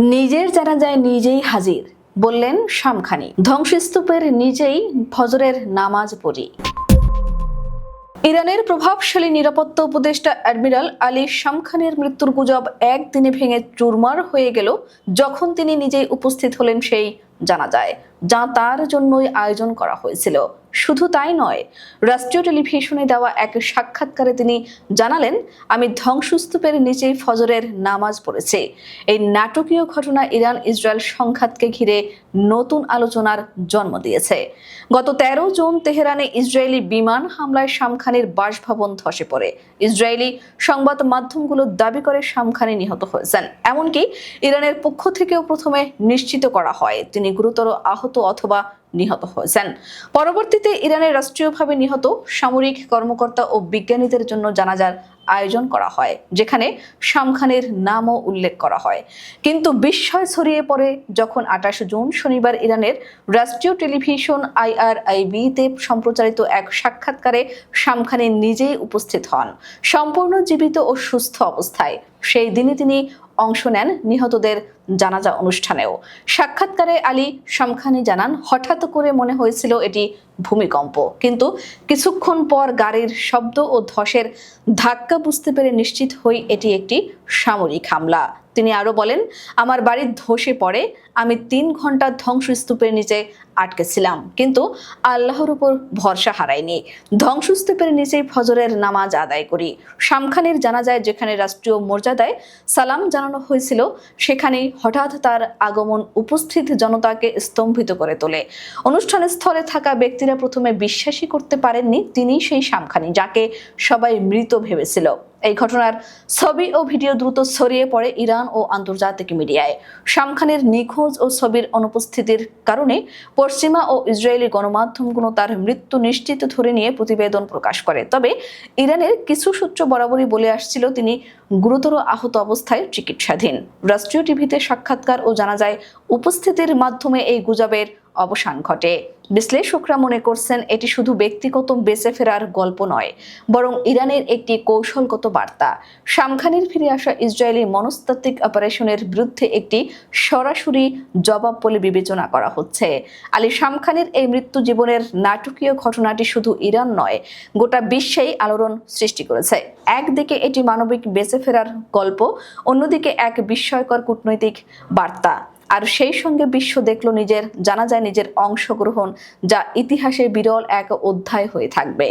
নিজের জানা যায় নিজেই হাজির, বললেন শামখানি। ধ্বংসস্তূপের নিজেই ফজরের নামাজ পড়ি। ইরানের প্রভাবশালী নিরাপত্তা উপদেষ্টা অ্যাডমিরাল আলী শামখানের মৃত্যুর গুজব একদিনে ভেঙে চুরমার হয়ে গেল যখন তিনি নিজেই উপস্থিত হলেন সেই জানা যায় যা তার জন্যই আয়োজন করা হয়েছিল। শুধু তাই নয়, রাষ্ট্রীয় টেলিভিশনে দেওয়া এক সাক্ষাৎকারে তিনি জানালেন, আমি ধ্বংসস্তূপের নিচেই ফজরের নামাজ পড়েছি। এই নাটকীয় ঘটনা ইরান ইসরায়েল সংঘাতকে ঘিরে নতুন আলোচনার জন্ম দিয়েছে। গত তেরো জুন তেহরানে ইসরায়েলি বিমান হামলায় শামখানির বাসভবন ধসে পড়ে। ইসরায়েলি সংবাদ মাধ্যমগুলো দাবি করে শামখানি নিহত হয়েছেন। এমনকি ইরানের পক্ষ থেকেও প্রথমে নিশ্চিত করা হয়, তিনি গুরুতর আহত অথবা নিহত হয়েছেন। পরবর্তীতে ইরানের রাষ্ট্রীয়ভাবে নিহত সামরিক কর্মকর্তা ও বিজ্ঞানীদের জন্য জানাজার আয়োজন করা হয়, যেখানে শামখানের নামও উল্লেখ করা হয়। কিন্তু বিস্ময় ছড়িয়ে পড়ে যখন আঠাশ জুন শনিবার ইরানের রাষ্ট্রীয় টেলিভিশন আইআরআইবিতে সম্প্রচারিত এক সাক্ষাৎকারে শামখানি নিজেই উপস্থিত হন। সম্পূর্ণ জীবিত ও সুস্থ অবস্থায় সেই দিনই তিনি অংশ নেন নিহতদের জানাজা অনুষ্ঠানেও। সাক্ষাৎকারে আলী শামখানি জানান, হঠাৎ করে মনে হয়েছিল এটি ভূমিকম্প। কিন্তু কিছুক্ষণ পর গাড়ির শব্দ ও ধসের ধাক্কা বুঝতে পেরে নিশ্চিত হই এটি একটি সামরিক হামলা। তিনি আরও বলেন, আমার বাড়ি ধসে পড়ে, আমি তিন ঘণ্টা ধ্বংসস্তূপের নিচে আটকেছিলাম। কিন্তু আল্লাহর উপর ভরসা হারাইনি। ধ্বংসস্তূপের নিচেই ফজরের নামাজ আদায় করি। শামখানের জানা যায় যেখানে রাষ্ট্রীয় মর্যাদায় সালাম জানানো হয়েছিল, সেখানেই হঠাৎ তার আগমন উপস্থিত জনতাকে স্তম্ভিত করে তোলে। অনুষ্ঠান স্থলে থাকা ব্যক্তিরা প্রথমে বিশ্বাসই করতে পারেননি তিনি সেই শামখানি যাকে সবাই মৃত ভেবেছিল। এই ঘটনার ছবি ও ভিডিও দ্রুত ছড়িয়ে পড়ে ইরান ও আন্তর্জাতিক মিডিয়ায়। শামখানের নিখোঁজ ও ছবির অনুপস্থিতির কারণে পশ্চিমা ও ইসরায়েলি গণমাধ্যমগুলো তার মৃত্যু নিশ্চিত ধরে নিয়ে প্রতিবেদন প্রকাশ করে। তবে ইরানের কিছু সূত্র বরাবরই বলে আসছিল তিনি গুরুতর আহত অবস্থায় চিকিৎসাধীন। রাষ্ট্রীয় টিভিতে সাক্ষাৎকার ও জানা যায়, উপস্থিতির মাধ্যমে এই গুজবের অবসান ঘটে। বিশ্লেষকরা মনে করছেন এটি শুধু ব্যক্তিগত বেঁচে ফেরার গল্প নয়, বরং ইরানের একটি কৌশলগত বার্তা। শামখানির ফিরে আসা ইসরায়েলি মনস্তাত্ত্বিক অপারেশনের বিরুদ্ধে একটি সরাসরি জবাব বলে বিবেচনা করা হচ্ছে। আলী শামখানের এই মৃত্যু জীবনের নাটকীয় ঘটনাটি শুধু ইরান নয়, গোটা বিশ্বেই আলোড়ন সৃষ্টি করেছে। একদিকে এটি মানবিক বেঁচে ফেরার গল্প, অন্যদিকে এক বিস্ময়কর কূটনৈতিক বার্তা। আর সেই সঙ্গে বিশ্ব দেখল নিজের, জানা যায় নিজের অংশগ্রহণ যা ইতিহাসে বিরল এক অধ্যায় হয়ে থাকবে।